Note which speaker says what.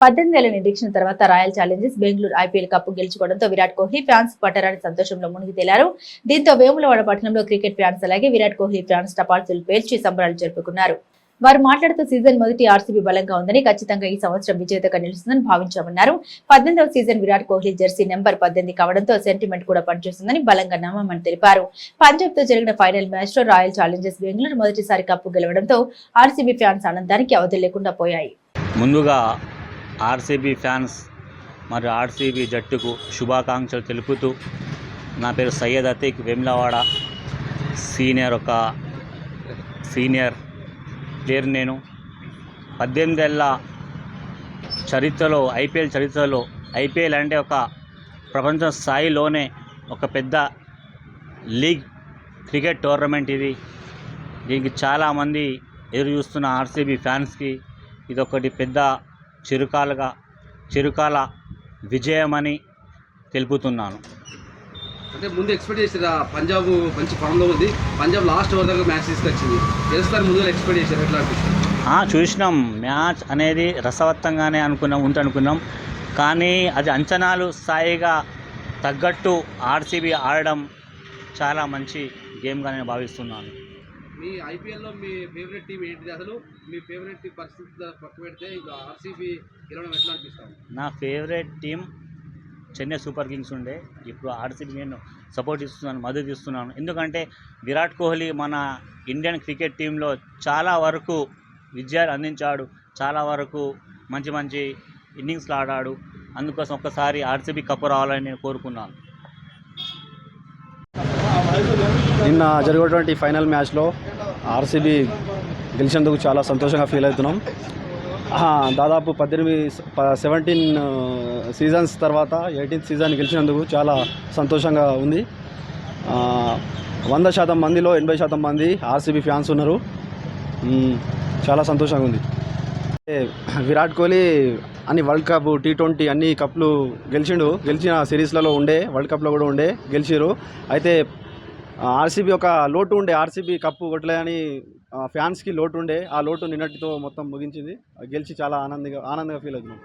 Speaker 1: పద్దెనిమిది ఏళ్ళ నిరీక్షణ తర్వాత royal challengers Bengaluru IPL cup గెలుచుకోవడంతో Virat Kohli fans పట్టరాని సంతోషంలో మునిగి తేలారు. దీంతో వేములవాడ పట్టణంలో క్రికెట్ ఫ్యాన్స్ అలాగే విరాట్ కోహ్లీ ఫ్యాన్స్ టపాల్సులు పేల్చి సంబరాలు జరుపుకున్నారు. వారు మాట్లాడుతూ సీజన్ మొదటి ఆర్సీబీ బలంగా ఉందని ఖచ్చితంగా ఈ సంవత్సరం విజేతగా నిలుస్తుందని భావించామన్నారు. పద్దెనిమిదవ season Virat Kohli jersey number పద్దెనిమిది కావడంతో సెంటిమెంట్ కూడా పనిచేస్తుందని బలంగా నమ్మమని తెలిపారు. పంజాబ్తో జరిగిన ఫైనల్ మ్యాచ్లో రాయల్ ఛాలెంజర్స్ బెంగళూరు మొదటిసారి కప్పు గెలవడంతో ఆర్సీబీ ఫ్యాన్స్ ఆనందానికి అవధి లేకుండా పోయాయి.
Speaker 2: ముందుగా ఆర్సీబీ ఫ్యాన్స్ మరియు ఆర్సీబీ జట్టుకు శుభాకాంక్షలు తెలుపుతూ నా పేరు సయ్యద్ అతీక్ వెమ్లవాడ. సీనియర్ ఒక సీనియర్ ప్లేయర్ నేను. పద్దెనిమిదేళ్ళ చరిత్రలో ఐపీఎల్ చరిత్రలో ఐపీఎల్ అంటే ఒక ప్రపంచ స్థాయిలోనే ఒక పెద్ద లీగ్ క్రికెట్ టోర్నమెంట్ ఇది. దీనికి చాలామంది ఎదురు చూస్తున్న ఆర్సీబీ ఫ్యాన్స్కి ఇదొకటి పెద్ద చిరుకాలుగా చిరుకాల విజయమని తెలుపుతున్నాను.
Speaker 3: అంటే ముందు ఎక్స్పెక్ట్ చేసారా పంజాబ్ మంచి ఫామ్లో ఉంది. పంజాబ్ లాస్ట్ ఓవర్ దాకా మ్యాచ్ తీసుకొచ్చింది. గెలుస్తారు ముందు ఎక్స్పెక్ట్ చేశారు ఎట్లా
Speaker 2: చూసినాం. మ్యాచ్ అనేది రసవత్తంగానే అనుకున్నాం ఉంటే అనుకున్నాం. కానీ అది అంచనాలు స్థాయిగా తగ్గట్టు ఆర్సీబీ ఆడడం చాలా మంచి గేమ్గా నేను భావిస్తున్నాను.
Speaker 3: మీ ఐపీఎల్లో మీ ఫేవరెట్ టీం ఏంటిది? అసలు మీ ఫేవరెట్ టీం పరిస్థితి పక్క పెడితే ఇప్పుడు ఆర్సీబీ గెలవడం ఎట్లా అనిపిస్తాం
Speaker 2: నా favourite team Chennai Super Kings ఉండే. ఇప్పుడు ఆర్సీబీ నేను సపోర్ట్ ఇస్తున్నాను మద్దతు ఇస్తున్నాను. ఎందుకంటే విరాట్ కోహ్లీ మన ఇండియన్ క్రికెట్ టీంలో చాలా వరకు విజయాలు అందించాడు. చాలా వరకు మంచి మంచి ఇన్నింగ్స్లు ఆడాడు. అందుకోసం ఒక్కసారి ఆర్సీబీ కప్పు రావాలని నేను కోరుకున్నాను.
Speaker 4: నిన్న జరిగేటువంటి ఫైనల్ మ్యాచ్లో ఆర్సీబీ గెలిచినందుకు చాలా సంతోషంగా ఫీల్ అవుతున్నాం. దాదాపు పద్దెనిమిది సెవెంటీన్ సీజన్స్ తర్వాత ఎయిటీన్త్ సీజన్ గెలిచినందుకు చాలా సంతోషంగా ఉంది. వంద శాతం మందిలో ఎనభై శాతం మంది ఆర్సీబీ ఫ్యాన్స్ ఉన్నారు. చాలా సంతోషంగా ఉంది. విరాట్ కోహ్లీ అన్ని వరల్డ్ కప్ టీ ట్వంటీ అన్ని కప్లు గెలిచిండు. గెలిచిన సిరీస్లలో ఉండే వరల్డ్ కప్లో కూడా ఉండే గెలిచిరు అయితే ఆర్సీబీ ఒక లోటు ఉండే ఆర్సీబీ కప్పు కొట్టలేదని ఫ్యాన్స్కి లోటు ఉండే ఆ లోటు నిన్నటితో మొత్తం ముగించింది. గెలిచి చాలా ఆనందంగా ఆనందంగా ఫీల్ అవుతున్నాం.